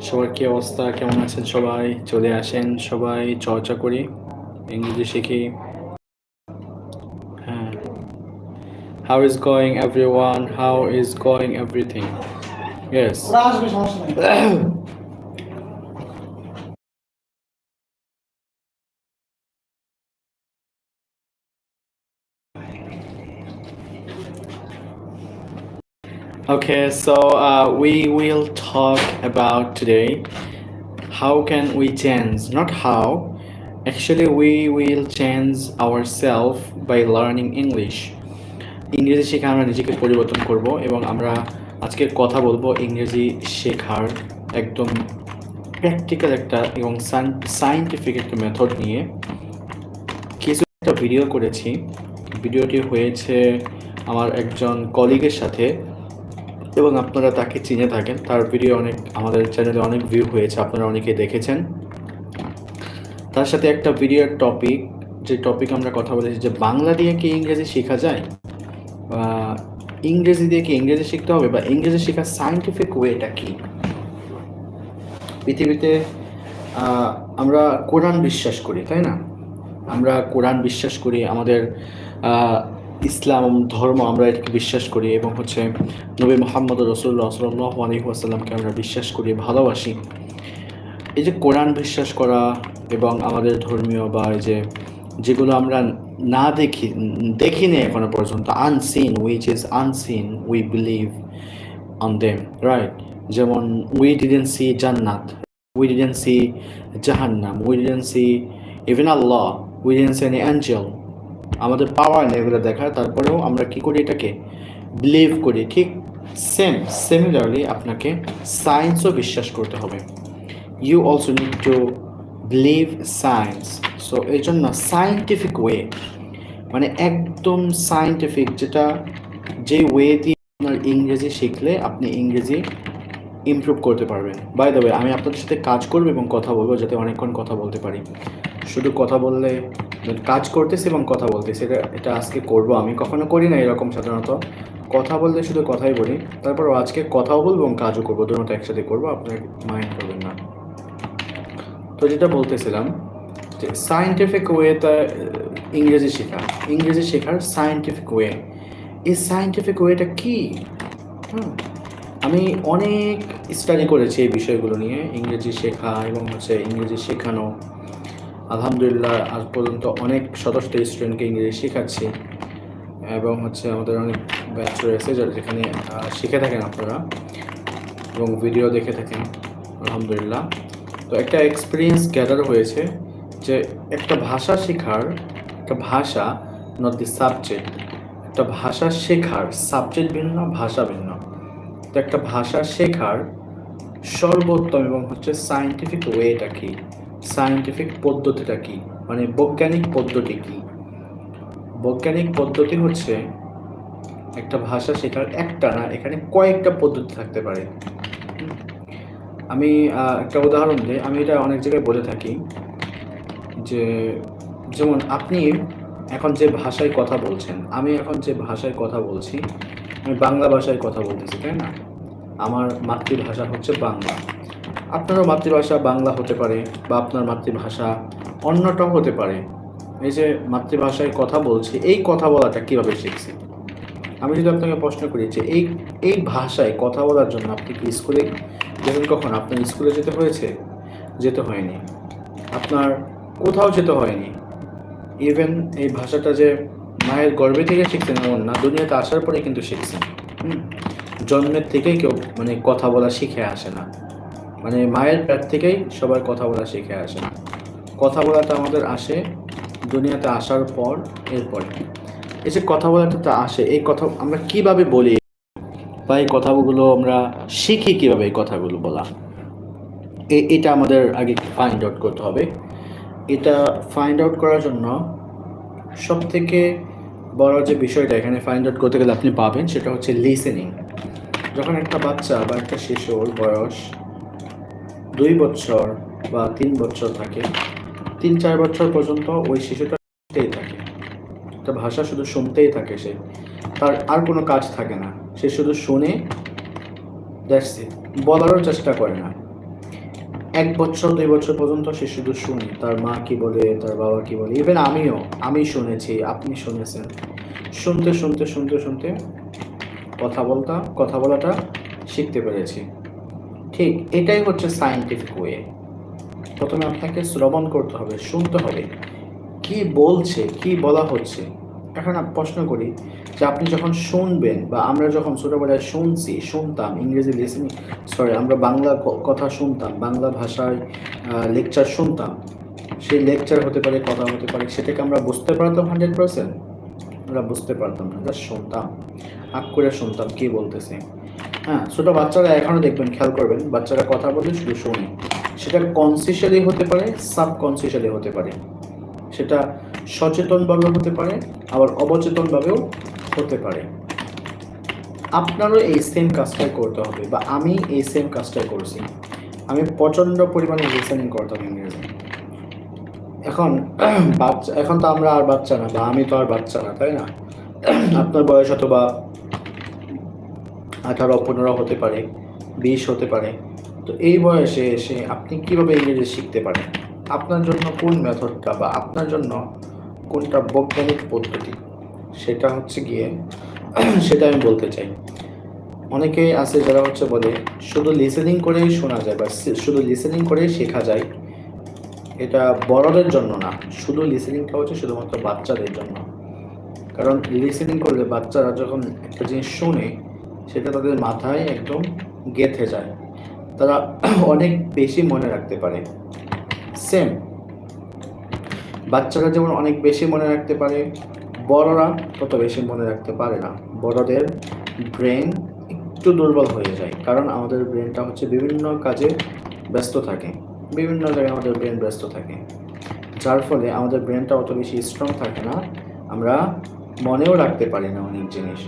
সবার কি অবস্থা? কেমন আছেন সবাই? চলে আসেন সবাই, চর্চা করি। ইংরেজি শিখি। হ্যাঁ। How is going everyone how is going everything yes ওরা আসবে সমস্যা নেই Okay, so uh, we will talk about today how can we change, not how. Actually, we will change ourselves by learning English. ইংরেজি শেখা আমরা নিজেকে পরিবর্তন করব এবং আমরা আজকে কথা বলব ইংরেজি শেখার একদম প্র্যাকটিক্যাল একটা এবং সায়েন্টিফিক একটা মেথড নিয়ে কিছু একটা ভিডিও করেছি ভিডিওটি হয়েছে আমার একজন কলিগের সাথে এবং আপনারা তাকে চিনে থাকেন। তার ভিডিও অনেক, আমাদের চ্যানেলে অনেক ভিউ হয়েছে, আপনারা অনেকে দেখেছেন। তার সাথে একটা ভিডিওর টপিক যে টপিক আমরা কথা বলেছি, যে বাংলা দিয়ে কি ইংরেজি শেখা যায়? বা ইংরেজি দিয়ে কি ইংরেজি শিখতে হবে? বা ইংরেজি শেখার সায়েন্টিফিক ওয়েটা কি? পৃথিবীতে আমরা কোরআন বিশ্বাস করি, তাই না? আমরা কোরআন বিশ্বাস করি, আমাদের ইসলাম, ধর্ম আমরা এটাকে বিশ্বাস করি এবং হচ্ছে নবী মোহাম্মদ রসুল্লাহ সাল্লাহ আলী আসাল্লামকে আমরা বিশ্বাস করি, ভালোবাসি। এই যে কোরআন বিশ্বাস করা এবং আমাদের ধর্মীয় বা এই যে যেগুলো আমরা না দেখি দেখিনি এখনও পর্যন্ত unseen which is unseen we believe on them right যেমন উই ডিডেন্ট সি জান্নাত উই ডিডেন্ট সি জাহান্নাম we didn't see even Allah we didn't see any angel আমাদের পাওয়ার নেই, এগুলো দেখার। তারপরেও আমরা কি করি এটাকে? বিলিভ করি। ঠিক সেম সিমিলারলি আপনাকে সায়েন্সও বিশ্বাস করতে হবে। You also need to believe science so এই জন্য সায়েন্টিফিক ওয়ে মানে একদম সায়েন্টিফিক যেটা যে ওয়ে দিয়ে আপনার ইংরেজি শিখলে আপনি ইংরেজি ইমপ্রুভ করতে পারবেন। বাই দ্য ওয়ে আমি আপনাদের সাথে কাজ করব এবং কথা বলব যাতে অনেকক্ষণ কথা বলতে পারি। শুধু কথা বললে, কাজ করতেছি এবং কথা বলতেছি এটা এটা আজকে করব আমি, কখনো করি না এরকম সাধারণত। কথা বললে শুধু কথাই বলি, তারপর আজকে কথাও বলব এবং কাজও করব দুটো একসাথে করব, আপনার মাইন্ড করবেন না। তো যেটা বলতেছিলাম, যে সায়েন্টিফিক ওয়েতে ইংরেজি শেখা, ইংরেজি শেখার সায়েন্টিফিক ওয়ে এই সায়েন্টিফিক ওয়েটা কি? হুম, আমি অনেক স্টাডি করেছি এই বিষয়গুলো নিয়ে, ইংরেজি শেখা এবং হচ্ছে ইংরেজি শেখানো। আলহামদুলিল্লাহ, আজ পর্যন্ত অনেক সদস্য স্টুডেন্টকে ইংরেজি শেখাচ্ছি। এবং হচ্ছে আমাদের অনেক ব্যাচ রয়েছে যারা যেখানে শিখে থাকেন আপনারা এবং ভিডিও দেখে থাকেন, আলহামদুলিল্লাহ। তো একটা এক্সপিরিয়েন্স গ্যাদার হয়েছে যে একটা ভাষা শেখার, একটা ভাষা নট দি সাবজেক্ট একটা ভাষা শেখার সাবজেক্ট ভিন্ন, ভাষা ভিন্ন। তো একটা ভাষা শেখার সর্বোত্তম এবং হচ্ছে সায়েন্টিফিক ওয়েটা কি? সায়েন্টিফিক পদ্ধতিটা কি? মানে বৈজ্ঞানিক পদ্ধতি কি? বৈজ্ঞানিক পদ্ধতি হচ্ছে একটা ভাষা সেটার একটা না, এখানে কয়েকটা পদ্ধতি থাকতে পারে। আমি একটা উদাহরণ দিই আমি এটা অনেক জায়গায় বলে থাকি যে, যেমন আপনি এখন যে ভাষায় কথা বলছেন, আমি এখন যে ভাষায় কথা বলছি, আমি বাংলা ভাষায় কথা বলতেছি, তাই না? আমার মাতৃভাষা হচ্ছে বাংলা। আপনারও মাতৃভাষা বাংলা হতে পারে বা আপনার মাতৃভাষা অন্যটাও হতে পারে। এই যে মাতৃভাষায় কথা বলছি, এই কথা বলাটা কীভাবে শিখছি আমি যদি আপনাকে প্রশ্ন করি যে এই এই ভাষায় কথা বলার জন্য আপনি কি স্কুলে যেদিন কখন আপনার স্কুলে যেতে হয়েছে? যেতে হয়নি। আপনার কোথাও যেতে হয়নি। ইভেন এই ভাষাটা যে মায়ের গর্ভে থেকে শিখছেন এমন না, দুনিয়াতে আসার পরে কিন্তু শিখছেন। হুম? জন্মের থেকেই কেউ মানে কথা বলা শিখে আসে না। মানে মায়ের পেট থেকেই সবার কথা বলা শিখে আসে। কথা বলাটা আমাদের আসে, দুনিয়াতে আসার পর, এরপরে। এই যে কথা বলাটা আসে, এই কথা আমরা কীভাবে বলি? বা এই কথাগুলো আমরা শিখি কীভাবে এই কথাগুলো বলা? এটা আমাদের আগে ফাইন্ড আউট করতে হবে। এটা ফাইন্ড আউট করার জন্য সব থেকে বড় যে বিষয়টা এখানে ফাইন্ড আউট করতে গেলে আপনি পাবেন সেটা হচ্ছে লিসেনিং যখন একটা বাচ্চা বা একটা শিশুর বয়স দুই বছর বা তিন বছর থাকে, তিন, চার বছর পর্যন্ত ওই শিশুটা শুনতেই থাকে। তার ভাষা শুধু শুনতেই থাকে সে। তার আর কোনো কাজ থাকে না। সে শুধু শুনে ইট বলারও চেষ্টা করে না। এক বছর, দুই বছর পর্যন্ত সে শুধু শুনে। তার মা কি বলে, তার বাবা কি বলে ইভেন আমিও, আমি শুনেছি, আপনি শুনেছেন। শুনতে শুনতে শুনতে শুনতে কথা বলতা, কথা বলাটা শিখতে পেরেছি। ঠিক, এটাই হচ্ছে সায়েন্টিফিক ওয়ে প্রথমে আপনাকে শ্রবণ করতে হবে, শুনতে হবে, কি বলছে, কি বলা হচ্ছে। এখন প্রশ্ন করি যে আপনি যখন শুনবেন বা আমরা যখন ছোটোবেলায় শুনছি, শুনতাম, ইংরেজি লিসেনিং সরি আমরা বাংলা কথা শুনতাম, বাংলা ভাষায় লেকচার শুনতাম, সেই লেকচার হতে পারে, কথা হতে পারে, সেটাকে আমরা বুঝতে পারতাম হান্ড্রেড পার্সেন্ট আমরা বুঝতে পারতাম না জাস্ট শুনতাম আগ করে শুনতাম, কি বলতেছে। হ্যাঁ ছোটো বাচ্চারা এখনও দেখবেন, খেয়াল করবেন, বাচ্চারা কথা বলে শুধু শোনে। সেটা কনসিয়াসলি হতে পারে সাবকনসিয়াসলি হতে পারে। সেটা সচেতনভাবে হতে পারে, আবার অবচেতনভাবেও হতে পারে। আপনারও এই সেম কাজটাই করতে হবে, বা আমি এই সেম কাজটাই করছি। আমি প্রচণ্ড পরিমাণে লিসেনিং করতাম ইংরেজি। এখন, বাচ্চা, এখন তো আমরা আর বাচ্চা না, বা আমি তো আর বাচ্চা না, তাই না? আপনার বয়স হয়তো বা আঠারো, পনেরো হতে পারে, বিশ হতে পারে। তো এই বয়সে এসে আপনি কীভাবে ইংরেজি শিখতে পারেন? আপনার জন্য কোন মেথডটা বা আপনার জন্য কোনটা বৈজ্ঞানিক পদ্ধতি? সেটা হচ্ছে গিয়ে, সেটা আমি বলতে চাই। অনেকে আছে যারা হচ্ছে বলে, শুধু লিসেনিং করেই শোনা যায় বা শুধু লিসেনিং করেই শেখা যায়। এটা বড়দের জন্য না। শুধু লিসেনিংটা হচ্ছে শুধুমাত্র বাচ্চাদের জন্য। কারণ লিসেনিং করলে বাচ্চারা যখন একটা জিনিস শোনে সেটা তাদের মাথায় একদম গেঁথে যায়। তারা অনেক বেশি মনে রাখতে পারে। সেম বাচ্চারা যেমন অনেক বেশি মনে রাখতে পারে, বড়রা তত বেশি মনে রাখতে পারে না। বড়দের ব্রেন একটু দুর্বল হয়ে যায়, কারণ আমাদের ব্রেনটা হচ্ছে বিভিন্ন কাজে ব্যস্ত থাকে। বিভিন্ন জায়গায় আমাদের ব্রেন ব্যস্ত থাকে। যার ফলে আমাদের ব্রেনটা অত বেশি স্ট্রং থাকে না। আমরা মনেও রাখতে পারি না অনেক জিনিস।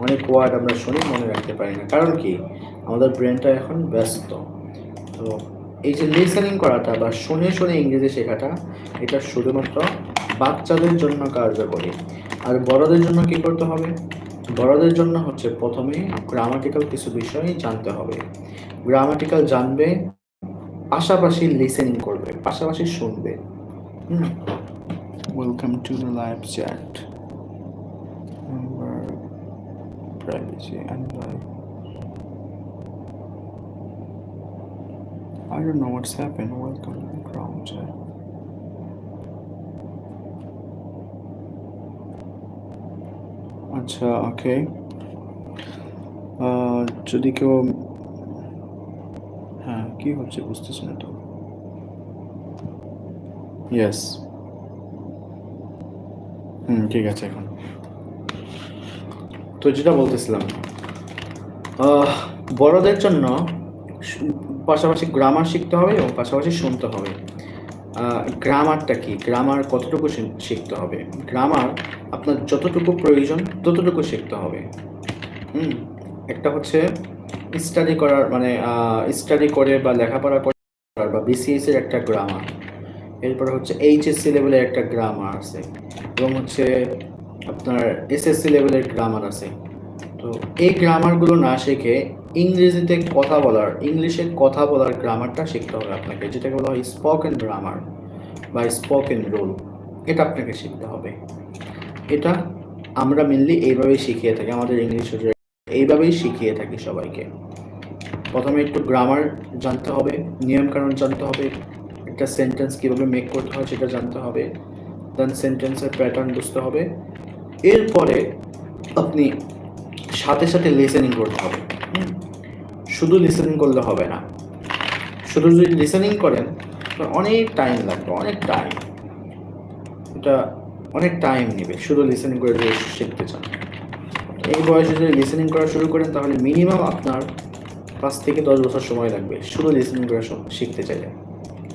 অনেক ওয়ার্ড আমরা শুনে, মনে রাখতে পারি না। কারণ কি? আমাদের ব্রেনটা এখন ব্যস্ত। তো এই যে লিসেনিং করাটা বা শুনে শুনে ইংরেজি শেখাটা, এটা শুধুমাত্র বাচ্চাদের জন্য কার্যকরী। আর বড়দের জন্য কি করতে হবে? বড়দের জন্য হচ্ছে প্রথমে গ্রামাটিক্যাল কিছু বিষয় জানতে হবে। গ্রামাটিক্যাল জানবে, পাশাপাশি লিসেনিং করবে, পাশাপাশি শুনবে। Welcome to the live chat privacy and life. I don't know what's happened. Welcome to the crown chat. আচ্ছা ওকে যদি কেউ হ্যাঁ কি হচ্ছে বুঝতেছি না তো ইয়েস হুম ঠিক আছে এখন তো যেটা বলতেছিলাম বড়দের জন্য পাশাপাশি গ্রামার শিখতে হবে এবং পাশাপাশি শুনতে হবে। গ্রামারটা কি? গ্রামার কতটুকু শিখতে হবে? গ্রামার আপনার যতটুকু প্রয়োজন, ততটুকু শিখতে হবে। হুম, একটা হচ্ছে স্টাডি করার মানে স্টাডি করে বা লেখাপড়া করে, বা বিসিএস এর একটা গ্রামার এরপর হচ্ছে এইচএসসি লেভেলের একটা গ্রামার আছে। এবং হচ্ছে আপনার এসএসসি লেভেলের গ্রামার আছে। তো এই গ্রামারগুলো না শিখে ইংরেজিতে কথা বলার, ইংলিশে কথা বলার গ্রামারটা শিখতে হবে আপনাকে, যেটাকে বলা হয় স্পোকেন গ্রামার বা স্পোকেন রুল এটা আপনাকে শিখতে হবে। এটা আমরা মেনলি এইভাবেই শিখিয়ে থাকি আমাদের ইংলিশ এইভাবেই শিখিয়ে থাকি সবাইকে। প্রথমে একটু গ্রামার জানতে হবে, নিয়মকানুন জানতে হবে, একটা সেন্টেন্স কীভাবে মেক করতে হয় সেটা জানতে হবে দেন সেন্টেন্সের প্যাটার্ন বুঝতে হবে। এরপরে আপনি সাথে সাথে লিসেনিং করতে হবে। শুধু লিসেনিং করলে হবে না। শুধু যদি লিসেনিং করেন অনেক টাইম লাগবে, অনেক টাইম এটা অনেক টাইম নেবে শুধু লিসেনিং করে যদি শিখতে চান। এই বয়সে যদি লিসেনিং করা শুরু করেন, তাহলে মিনিমাম আপনার পাঁচ থেকে দশ বছর সময় লাগবে শুধু লিসেনিং করে শিখতে চাইলে।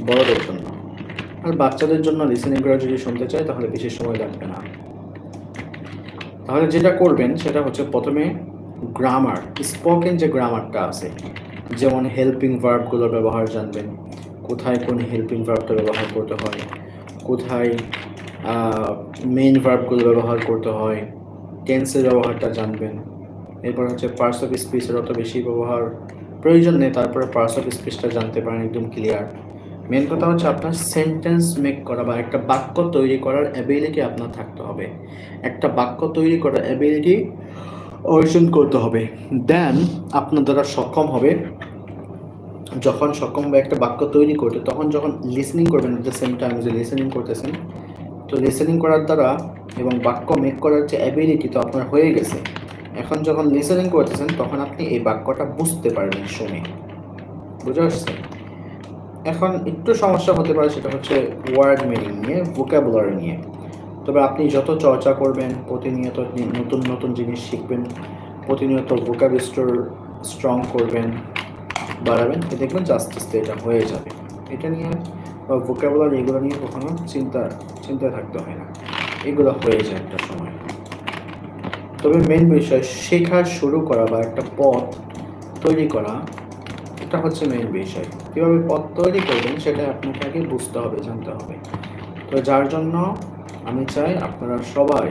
বড়দের জন্য। আর বাচ্চাদের জন্য লিসেনিং করা যদি শুনতে চায়, তাহলে বেশি সময় লাগবে না। তাহলে যেটা করবেন, সেটা হচ্ছে প্রথমে গ্রামার স্পোকেন যে গ্রামারটা আছে, যেমন হেল্পিং ভার্বগুলোর ব্যবহার জানবেন, কোথায় কোন হেল্পিং ভার্বটা ব্যবহার করতে হয়, কোথায় মেইন ভার্বগুলো ব্যবহার করতে হয় টেন্সের ব্যবহারটা জানবেন, এরপর হচ্ছে পার্টস অফ স্পিচের অত বেশি ব্যবহার প্রয়োজন নেই, তারপরে পার্স অফ স্পিচটা জানতে পারেন, একদম ক্লিয়ার মেন কথা হচ্ছে আপনার সেন্টেন্স মেক করা বা একটা বাক্য তৈরি করার অ্যাবিলিটি আপনার থাকতে হবে। একটা বাক্য তৈরি করার অ্যাবিলিটি অর্জন করতে হবে। দেন আপনার দ্বারা সক্ষম হবে। যখন সক্ষম হবে একটা বাক্য তৈরি করতে, তখন যখন লিসনিং করবেন এট দ্য সেম টাইম যে লিসনিং করতেছেন, তো লিসনিং করার দ্বারা এবং বাক্য মেক করার যে অ্যাবিলিটি তো আপনার হয়ে গেছে। এখন যখন লিসনিং করতেছেন, তখন আপনি এই বাক্যটা বুঝতে পারবেন শুনে। বুঝে আসছে এখন একটু সমস্যা হতে পারে, সেটা হচ্ছে ওয়ার্ড মিনিং নিয়ে ভোকাবুলারি নিয়ে। তবে আপনি যত চর্চা করবেন, প্রতিনিয়ত নতুন নতুন জিনিস শিখবেন, প্রতিনিয়ত ভোকাব স্টোর স্ট্রং করবেন, বাড়াবেন দেখবেন যে আস্তে আস্তে এটা হয়ে যাবে। এটা নিয়ে বা ভোকাবুলারি এগুলো নিয়ে কখনো চিন্তা, চিন্তায় থাকতে হয় না। এগুলো হয়ে যায় একটা সময়। তবে মেন বিষয়, শেখা শুরু করা বা একটা পথ তৈরি করা, এটা হচ্ছে মেন বিষয়। কীভাবে পথ তৈরি করবেন সেটা আপনাকে আগে বুঝতে হবে, জানতে হবে। তো যার জন্য আমি চাই আপনারা সবাই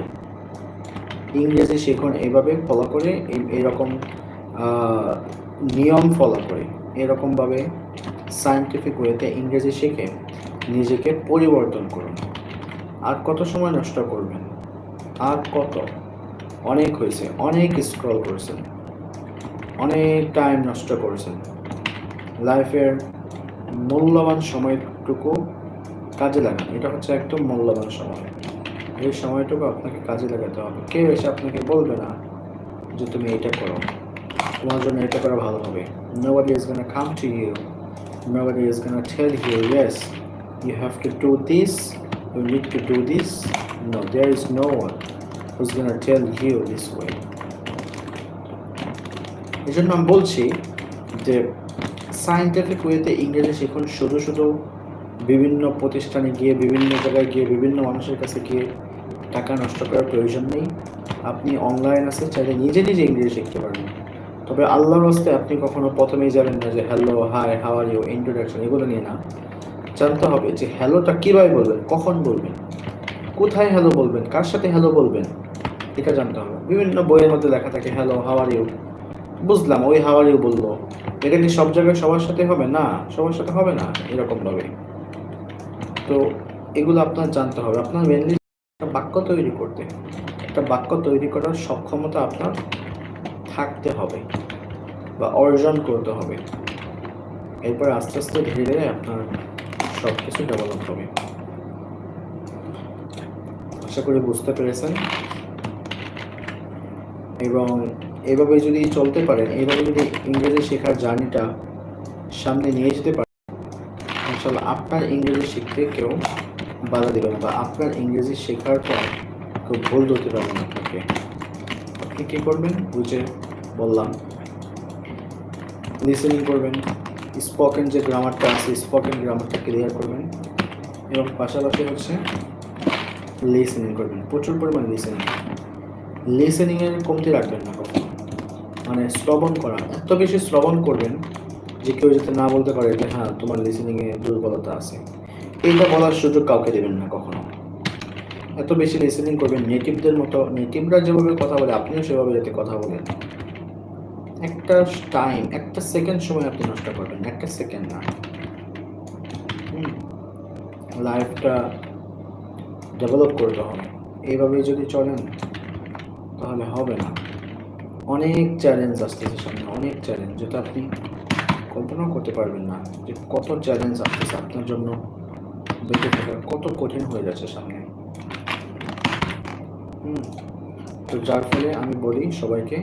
ইংরেজি শিখুন এইভাবে ফলো করে এইরকম নিয়ম ফলো করে, এরকমভাবে সায়েন্টিফিক ওয়েতে ইংরেজি শিখে নিজেকে পরিবর্তন করুন। আর কত সময় নষ্ট করবেন? আর কত? অনেক হয়েছে, অনেক স্ক্রল করছেন, অনেক টাইম নষ্ট করেছেন। লাইফের মূল্যবান সময়টুকু কাজে লাগান এটা হচ্ছে একদম মূল্যবান সময়। এই সময়টুকু আপনাকে কাজে লাগাতে হবে। কেউ এসে আপনাকে বলবে না যে তুমি এটা করো। তোমার জন্য এটা করা ভালো হবে। Nobody is gonna come to you nobody is gonna ঠেল you yes you have to do this you need to do this no there is no one who's gonna ঠেল you this way এই জন্য আমি বলছি যে scientific ওয়েতে ইংরেজি শিখুন, শুধু শুধু বিভিন্ন প্রতিষ্ঠানে গিয়ে, বিভিন্ন জায়গায় গিয়ে, বিভিন্ন মানুষের কাছে গিয়ে টাকা নষ্ট করার প্রয়োজন নেই। আপনি অনলাইন আছে, চাইলে নিজে নিজে ইংরেজি শিখতে পারেন তবে আল্লাহর হস্তে আপনি কখনো প্রথমেই যাবেন না যে hello hi how are you introduction এগুলো নিয়ে না। জানতে হবে যে হ্যালোটা কীভাবে বলবেন? কখন বলবেন? কোথায় হ্যালো বলবেন? কার সাথে হ্যালো বলবেন? এটা জানতে হবে। বিভিন্ন বইয়ের মধ্যে লেখা থাকে হ্যালো হাওয়ার ইউ বুঝলাম, ওই হাওয়ার ইউ বলল। এটা কি সব জায়গায় সবার সাথে হবে? না, সবার সাথে হবে না, এরকমভাবে। তো এগুলো আপনার জানতে হবে। আপনার মেনলি একটা বাক্য তৈরি করতে। একটা বাক্য তৈরি করার সক্ষমতা আপনার থাকতে হবে বা অর্জন করতে হবে। এরপর আস্তে আস্তে ধীরে ধীরে আপনার সব কিছু ডেভেলপ হবে। আশা করি বুঝতে পেরেছেন। এবং এভাবে যদি চলতে পারেন, এভাবে যদি ইংরেজি শেখার জার্নিটা সামনে নিয়ে যেতে পারেন ইনশাল্লাহ আপনার ইংরেজি শিখতে কেউ বাধা দেবে না বা আপনার ইংরেজি শেখার পর কেউ ভুল ধরতে পারবে না আপনাকে। আপনি কী করবেন? বুঝে বললাম লিসেনিং করবেন স্পোকেন যে গ্রামারটা আছে স্পোকেন গ্রামারটা ক্লিয়ার করবেন এবং পাশাপাশি হচ্ছে লিসেনিং করবেন। প্রচুর পরিমাণ লিসেনিং লিসেনিংয়ের কমতি রাখবেন না মানে শ্রবণ করা। এত বেশি শ্রবণ করবেন যে কেউ যাতে না বলতে পারে যে হ্যাঁ তোমার লিসেনিংয়ে দুর্বলতা আছে। এইটা বলার সুযোগ কাউকে দেবেন না কখনো। এত বেশি লিসেনিং করবেন নেটিভদের মতো নেটিভরা যেভাবে কথা বলে, আপনিও সেভাবে যাতে কথা বলেন। একটা টাইম একটা সেকেন্ড সময় আপনি নষ্ট করবেন, একটা সেকেন্ড না। লাইফটা ডেভেলপ করতে হবে। এইভাবে যদি চলেন, তাহলে হবে না। অনেক চ্যালেঞ্জ আসতেছে সামনে, অনেক চ্যালেঞ্জ যেটা আপনি কল্পনাও করতে পারবেন না যে কত চ্যালেঞ্জ আসতেছে আপনার জন্য বেঁচে থাকা, কত কঠিন হয়ে যাচ্ছে সামনে। হুম, তো যার ফলে আমি বলি সবাইকে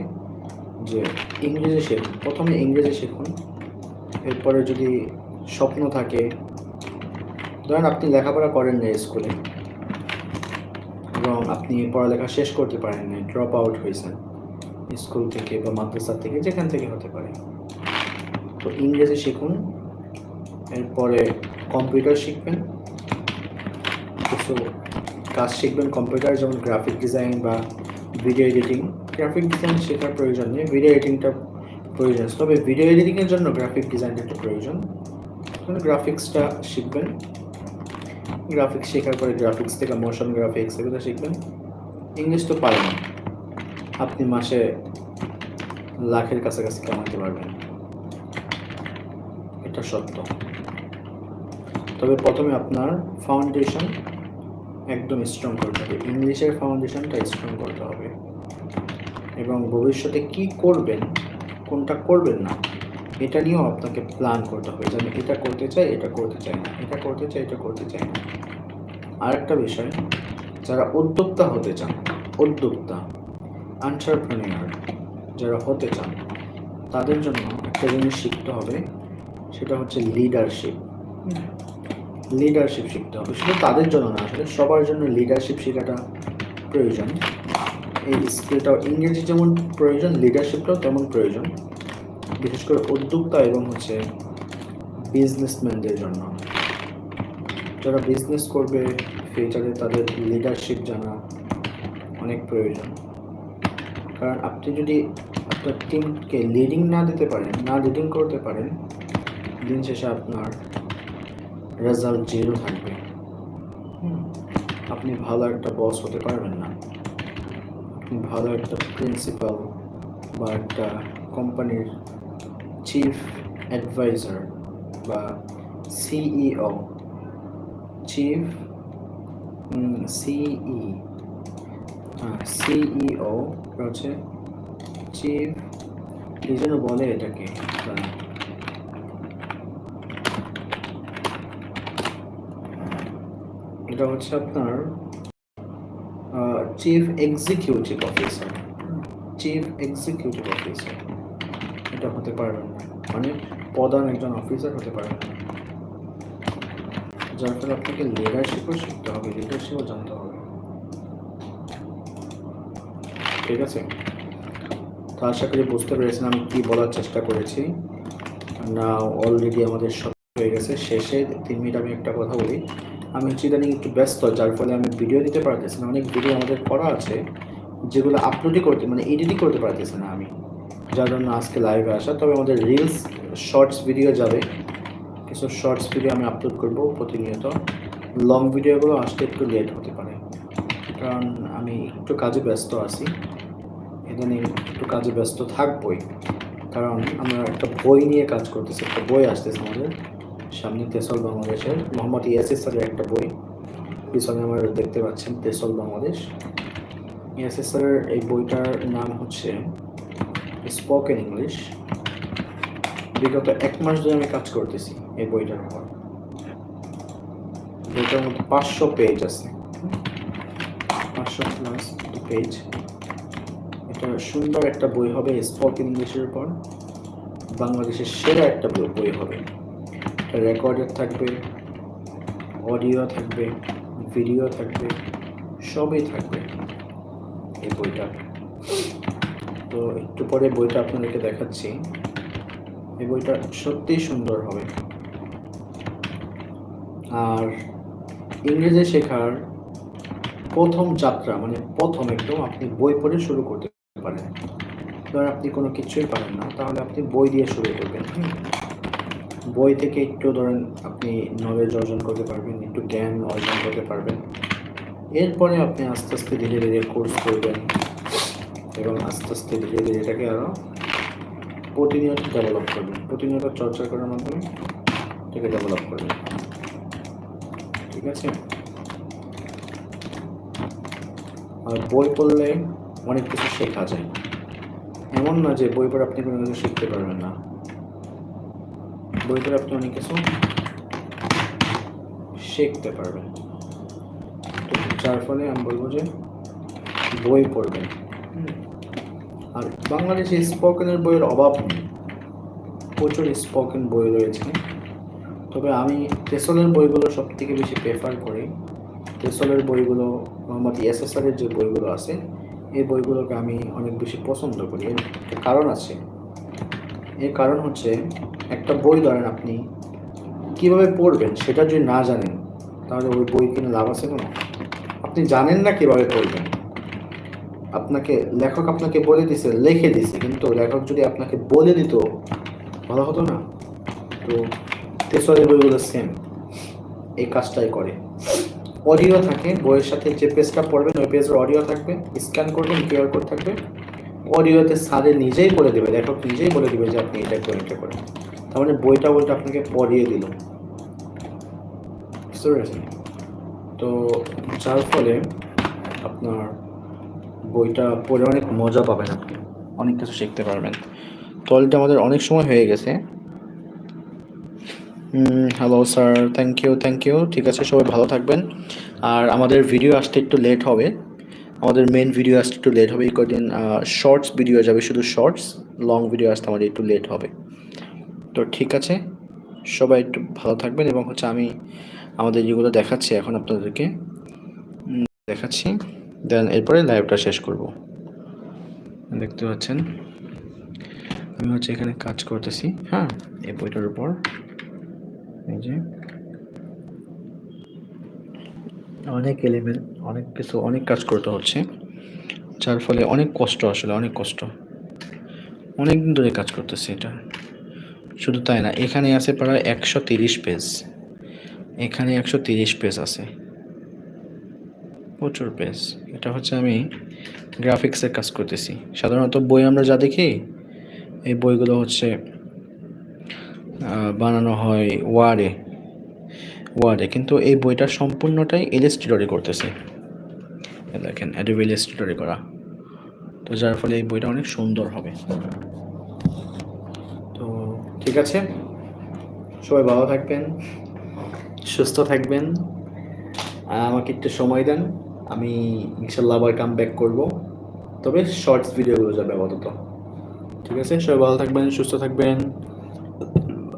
যে ইংরেজি শেখুন, প্রথমে ইংরেজি শিখুন, এরপরে যদি স্বপ্ন থাকে, ধরেন আপনি লেখাপড়া করেন না স্কুলে এবং আপনি পড়ালেখা শেষ করতে পারেন না ড্রপ আউট হয়েছেন স্কুল থেকে বা মাদ্রাসা থেকে, যেখান থেকে হতে পারে। তো ইংরেজি শিখুন, এরপরে কম্পিউটার শিখবেন। কিছু কাজ শিখবেন কম্পিউটার, যেমন গ্রাফিক ডিজাইন বা ভিডিও এডিটিং গ্রাফিক ডিজাইন শেখার প্রয়োজন নেই ভিডিও এডিটিংটা প্রয়োজন। তবে ভিডিও এডিটিংয়ের জন্য গ্রাফিক ডিজাইনটা একটু প্রয়োজন। গ্রাফিক্সটা শিখবেন। গ্রাফিক্স শেখার পরে গ্রাফিক্স থেকে মোশন গ্রাফিক্স এগুলো শিখবেন। ইংলিশ তো পারেন আপনি মাসে লাখের কাছাকাছি কামাতে পারবেন। এটা সত্য। তবে প্রথমে আপনার ফাউন্ডেশন একদম স্ট্রং করতে হবে। ইংলিশের ফাউন্ডেশনটা স্ট্রং করতে হবে। এবং ভবিষ্যতে কি করবেন, কোনটা করবেন না, এটা নিয়েও আপনাকে প্ল্যান করতে হবে। যে আমি এটা করতে চাই এটা করতে চাই না। এটা করতে চাই এটা করতে চাই না। আরেকটা বিষয়, যারা উদ্যোক্তা হতে চান, উদ্যোক্তা আন্টারপ্রেনিয়ার যারা হতে চান, তাদের জন্য একটা জিনিস শিখতে হবে, সেটা হচ্ছে লিডারশিপ লিডারশিপ শিখতে হবে, শুধু তাদের জন্য না, আসলে সবার জন্য লিডারশিপ শেখাটা প্রয়োজন। এই স্কিলটাও ইংরেজি যেমন প্রয়োজন লিডারশিপটাও তেমন প্রয়োজন। বিশেষ করে উদ্যোক্তা এবং হচ্ছে বিজনেসম্যানদের জন্য। যারা বিজনেস করবে ফিউচারে তাদের লিডারশিপ জানা অনেক প্রয়োজন। কারণ আপনি যদি আপনার টিমকে লিডিং না দিতে পারেন, না লিডিং করতে পারেন, দিন শেষে আপনার রেজাল্ট জিরো থাকবে। আপনি ভালো একটা বস হতে পারবেন না। আপনি ভালো একটা প্রিন্সিপাল বা একটা কোম্পানির চিফ অ্যাডভাইজার বা সিইও চিফ সিই সিইও হচ্ছে চিফ কি যেন বলে এটাকে। এটা হচ্ছে আপনার chief executive officer chief executive officer এটা হতে পারবেন না মানে প্রধান একজন অফিসার হতে পারবেন না যার ফলে আপনাকে লিডারশিপও শিখতে হবে লিডারশিপও জানতে হবে। ঠিক আছে? তো আশা করি বুঝতে পেরেছেন আমি কি বলার চেষ্টা করেছি, না অলরেডি আমাদের সব হয়ে গেছে। শেষে তিন মিনিট আমি একটা কথা বলি। আমি হচ্ছে ইদানিং একটু ব্যস্ত, যার ফলে আমি ভিডিও দিতে পারতেছি না। অনেক ভিডিও আমাদের করা আছে, যেগুলো আপলোডই করতে মানে এডিটই করতে পারতেছি না আমি। যার জন্য আজকে লাইভে আসা। তবে আমাদের রিলস শর্টস ভিডিও যাবে। কিছু শর্টস ভিডিও আমি আপলোড করব প্রতিনিয়ত। লং ভিডিওগুলো আসতে একটু লেট হতে পারে। কারণ আমি একটু কাজে ব্যস্ত আছি। ইদানিং একটু কাজে ব্যস্ত থাকবই। কারণ আমরা একটা বই নিয়ে কাজ করতেছি, একটা বই আসতেছে আমাদের। সামনে তেসল বাংলাদেশের, মোহাম্মদ ইয়াসির স্যারের একটা বই। পিছনে আমার দেখতে পাচ্ছেন তেসল বাংলাদেশ। ইয়াসির স্যারের এই বইটার নাম হচ্ছে স্পোকেন ইংলিশ। বিগত এক মাস ধরে আমি কাজ করতেছি এই বইটার উপর। বইটার মধ্যে পাঁচশো পেজ আছে। পাঁচশো প্লাস পেজ এটা সুন্দর একটা বই হবে স্পোকেন ইংলিশের উপর। বাংলাদেশের সেরা একটা বই বই হবে। এটা রেকর্ডেড থাকবে অডিও থাকবে ভিডিও থাকবে, সবই থাকবে এই বইটা। তো একটু পরে বইটা আপনাদেরকে দেখাচ্ছি। এই বইটা সত্যিই সুন্দর হবে। আর ইংরেজি শেখার প্রথম যাত্রা মানে প্রথম একদম আপনি বই পড়ে শুরু করতে পারেন। ধর আপনি কোনো কিছুই পারেন না, তাহলে আপনি বই দিয়ে শুরু করবেন বই থেকে একটু ধরেন আপনি নলেজ অর্জন করতে পারবেন, একটু জ্ঞান অর্জন করতে পারবেন। এরপরে আপনি আস্তে আস্তে ধীরে ধীরে কোর্স করবেন এবং আস্তে আস্তে ধীরে ধীরে এটাকে আরও প্রতিনিয়ত ডেভেলপ করবেন। প্রতিনিয়ত চর্চা করার মাধ্যমে এটাকে ডেভেলপ করবেন। ঠিক আছে? আর বই পড়লে অনেক কিছু শেখা যায়। এমন না যে বই পড়ে আপনি কোনো কিছু শিখতে পারবেন না। বই পড়ে আপনি অনেক কিছু শিখতে পারবেন। তো যার ফলে আমি বলব যে বই পড়বেন। আর বাংলাদেশে স্পোকেনের বইয়ের অভাব নেই। প্রচুর স্পোকেন বই রয়েছে। তবে আমি তেসলের বইগুলো সব থেকে বেশি প্রেফার করি। তেসলের বইগুলো মোহাম্মদ ইয়াসেসারের যে বইগুলো আছে, এই বইগুলোকে আমি অনেক বেশি পছন্দ করি। এর একটা কারণ আছে। এর কারণ হচ্ছে, একটা বই ধরেন আপনি কীভাবে পড়বেন সেটা যদি না জানেন, তাহলে ওই বই কিনে লাভ আছে কোনো? আপনি জানেন না কীভাবে পড়বেন। আপনাকে লেখক আপনাকে বলে দিছে, লিখে দিছে, কিন্তু লেখক যদি আপনাকে বলে দিত, ভালো হতো না? তো তেসরের বইগুলো সেম এই কাজটাই করে। অডিও থাকে, বইয়ের সাথে যে পেজটা পড়বেন, ওই পেজের অডিও থাকবে স্ক্যান করবেন কিউআর কোড থাকবে। অডিওতে স্যারে নিজেই বলে দেবে, লেখক নিজেই বলে দেবে যে আপনি এটা করেন এটা করেন। তার মানে বইটা বইটা আপনাকে পড়িয়ে দিল। বুঝতে পেরেছেন? তো যার ফলে আপনার বইটা পড়ে অনেক মজা পাবেন আপনি। অনেক কিছু শিখতে পারবেন। তো অলরেডি আমাদের অনেক সময় হয়ে গেছে। Hello sir thank you thank you ঠিক আছে, সবাই ভালো থাকবেন। আর আমাদের ভিডিও আসতে একটু লেট হবে। আমাদের মেন ভিডিও আসতে একটু লেট হবে। এই কদিন শর্টস ভিডিও যাবে, শুধু শর্টস লং ভিডিও আসতে আমাদের একটু লেট হবে। তো ঠিক আছে, সবাই একটু ভালো থাকবেন এবং হচ্ছে আমি আমাদের যেগুলো দেখাচ্ছি এখন আপনাদেরকে। দেখাচ্ছি। দেন এরপরে লাইভটা শেষ করব। দেখতে পাচ্ছেন? আমি হচ্ছে এখানে কাজ করতেছি হ্যাঁ? এই বইটার উপর। এই যে। অনেক এলিমেন্ট অনেক কিছু, অনেক কাজ করতে হচ্ছে, যার ফলে অনেক কষ্ট আসলে, অনেক কষ্ট। অনেক দিন ধরে কাজ করতেছি এটা। শুধু তাই না, এখানে আছে প্রায় একশো তিরিশ পেজ এখানে একশো তিরিশ পেজ আছে। প্রচুর পেজ এটা হচ্ছে আমি গ্রাফিক্সের কাজ করতেছি। সাধারণত বই আমরা যা দেখি, এই বইগুলো হচ্ছে বানানো হয় ওয়ার্ডে ওয়ার্ডে কিন্তু এই বইটা সম্পূর্ণটাই ইলাস্ট্রেটরে করতেছে। দেখেন অ্যাডোবি ইলাস্ট্রেটরে করা। তো যার ফলে এই বইটা অনেক সুন্দর হবে। তো ঠিক আছে, সবাই ভালো থাকবেন, সুস্থ থাকবেন। আমাকে একটু সময় দেন, আমি ইনশাল্লাহ আবার কাম ব্যাক করব। তবে শর্টস ভিডিওগুলো যাবে আপাতত। ঠিক আছে, সবাই ভালো থাকবেন, সুস্থ থাকবেন।